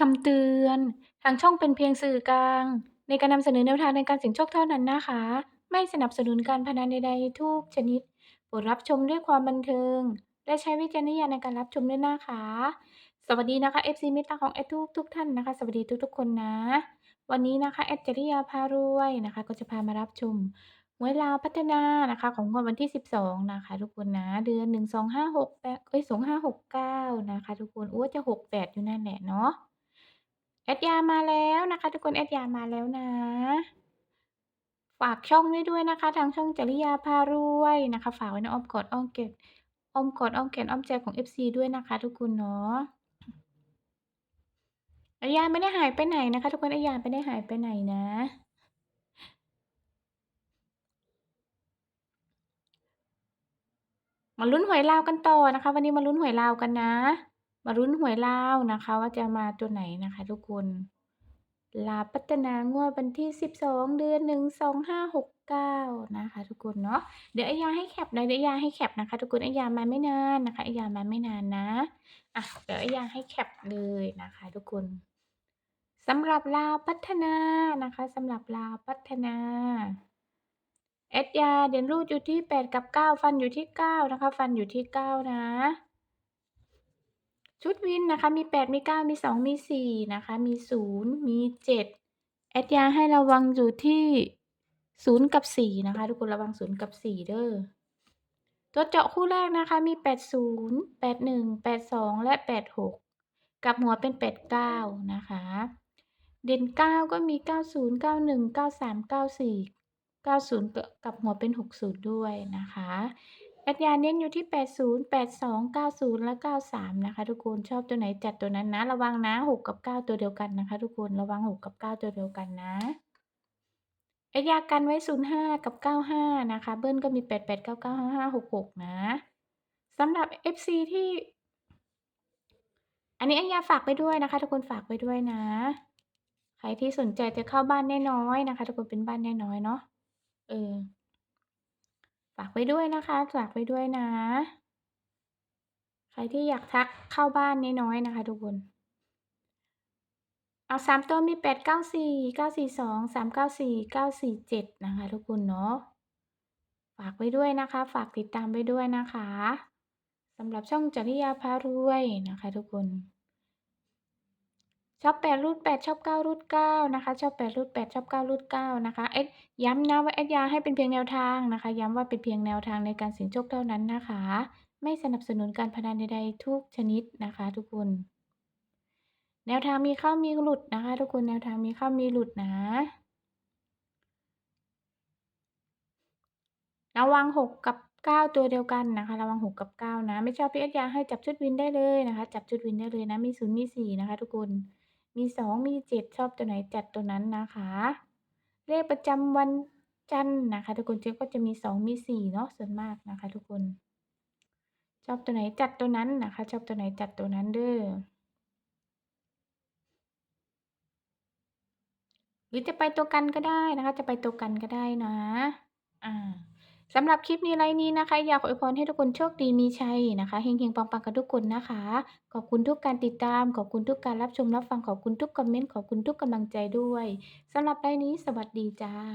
คำเตือน ทางช่องเป็นเพียงสื่อกลาง ในการนำเสนอแนวทางในการเสี่ยงโชคเท่านั้นนะคะ ไม่สนับสนุนการพนันใดๆ ทุกชนิดโปรดรับชมด้วยความบันเทิง และใช้วิจารณญาณในการรับชมด้วยนะคะ สวัสดีนะคะ FC มิตรของแอดทุกทุกท่านนะคะ สวัสดีทุกๆคนนะ วันนี้นะคะแอดจริยาพารวยนะคะ ก็จะพามารับชมหวยลาวพัฒนานะคะ ของงวดวันที่ 12 นะคะ ทุกคนนะ เดือน 1 2 5 6 8เอ้ย2569 นะคะ ทุกคนอ้จะ 68 อยู่นั่นแหละเนาะ แอดยามาแล้วนะคะ ทุกคนแอดยามาแล้วนะ ฝากช่องไว้ด้วยนะคะ ทางช่องจริยาพารวยนะคะ ฝากไว้ในอ้อมกอดอ้อมเก็บอ้อมกอดอ้อมแขนอ้อมใจของ FC ด้วยนะคะ ทุกคนเนาะอดยาไม่ได้หายไปไหนนะคะ ทุกคนอดยาไม่ได้หายไปไหนนะมาลุ้นหวยลาวกันต่อนะคะ วันนี้มาลุ้นหวยลาวกันนะ มาลุ้นหวยลาวนะคะ ว่าจะมาตัวไหนนะคะ ทุกคน ลาพัฒนางวดวันที่ 12 เดือน 1 2 5 6 9 นะคะ ทุกคนเนาะเดี๋ยวไอ้ยาให้แคปนะเดี๋ยวไอยาให้แคปนะคะ ทุกคนไอ้ยามาไม่นานนะคะไอ้ยามาไม่นานนะอะเดี๋ยวไอ้ยาให้แคปเลยนะคะ ทุกคนสำหรับลาวพัฒนานะคะสำหรับลาวพัฒนาเอสยาเด่นรูดอยู่ที่ 8 กับ 9 ฟันอยู่ที่ 9 นะคะ ฟันอยู่ที่ 9 นะ ชุดวินนะคะมี 8 มี 9 มี 2 มี 4 นะคะ มี 0 มี7เอสยาให้ระวังอยู่ที่ 0 กับ 4 นะคะ ทุกคนระวัง 0 กับ 4 เด้อตัวเจาะคู่แรกนะคะมี 80 81 82 และ 86 กับหัวเป็น 89 นะคะ เด่น 9 ก็มี 90 91 93 94 90 กับหัวเป็น 60 ด้วยนะคะ แอดยาเน้นอยู่ที่ 80 82 90 และ 93 นะคะ ทุกคนชอบตัวไหนจัดตัวนั้นนะ ระวังนะ 6 กับ 9 ตัวเดียวกันนะคะ ทุกคนระวัง 6 กับ 9 ตัวเดียวกันนะแอดยากันไว้ 05 กับ 95 นะคะ เบิ้ลก็มี 88 99 55 66 นะสำหรับ FC ที่ อันนี้แอดยาฝากไปด้วยนะคะ ทุกคนฝากไปด้วยนะ ใครที่สนใจจะเข้าบ้านแน่น้อยนะคะ ทุกคนเป็นบ้านแน่น้อยเนาะเออ ฝากไว้ด้วยนะคะฝากไว้ด้วยนะ ใครที่อยากทักเข้าบ้านน้อยๆนะคะ ทุกคน เอาสามตัวมีแปดเก้าสี่เก้าสี่สองสามเก้าสี่เก้าสี่เจ็ดนะคะ ทุกคนเนาะฝากไว้ด้วยนะคะ ฝากติดตามไว้ด้วยนะคะสำหรับช่องจริยาพารวยนะคะ ทุกคน ชอบแปดรูดแปดชอบเก้ารูดเก้านะคะ ชอบแปดรูดแปดชอบเก้ารูดเก้านะคะ เอ็ดย้ำนะว่าเอ็ดยาให้เป็นเพียงแนวทางนะคะ ย้ำว่าเป็นเพียงแนวทางในการเสี่ยงโชคเท่านั้นนะคะ ไม่สนับสนุนการพนันใดๆทุกชนิดนะคะ ทุกคน แนวทางมีเข้ามีหลุดนะคะ ทุกคนแนวทางมีเข้ามีหลุดนะระวังหกกับเก้าตัวเดียวกันนะคะ ระวังหกกับเก้านะ ไม่ชอบพี่เอ็ดยาให้จับชุดวินได้เลยนะคะ จับชุดวินได้เลยนะ มีศูนย์มีสี่นะคะ ทุกคน มีสองมีเจ็ดชอบตัวไหนจัดตัวนั้นนะคะ เลขประจำวันจันทร์นะคะ ทุกคนเจ๊ก็จะมีสองมีสี่เนาะส่วนมากนะคะ ทุกคน ชอบตัวไหนจัดตัวนั้นนะคะ ชอบตัวไหนจัดตัวนั้นเด้อหรือจะไปตัวกันก็ได้นะคะ จะไปตัวกันก็ได้นะ อ่า สำหรับคลิปนี้ไลน์นี้นะคะ อยากอวยพรให้ทุกคนโชคดีมีชัยนะคะเฮงๆปังๆกันทุกคนนะคะ ขอบคุณทุกการติดตาม ขอบคุณทุกการรับชมรับฟังขอบคุณทุกคอมเมนต์ขอบคุณทุกกำลังใจด้วยสำหรับไลน์นี้สวัสดีจ้า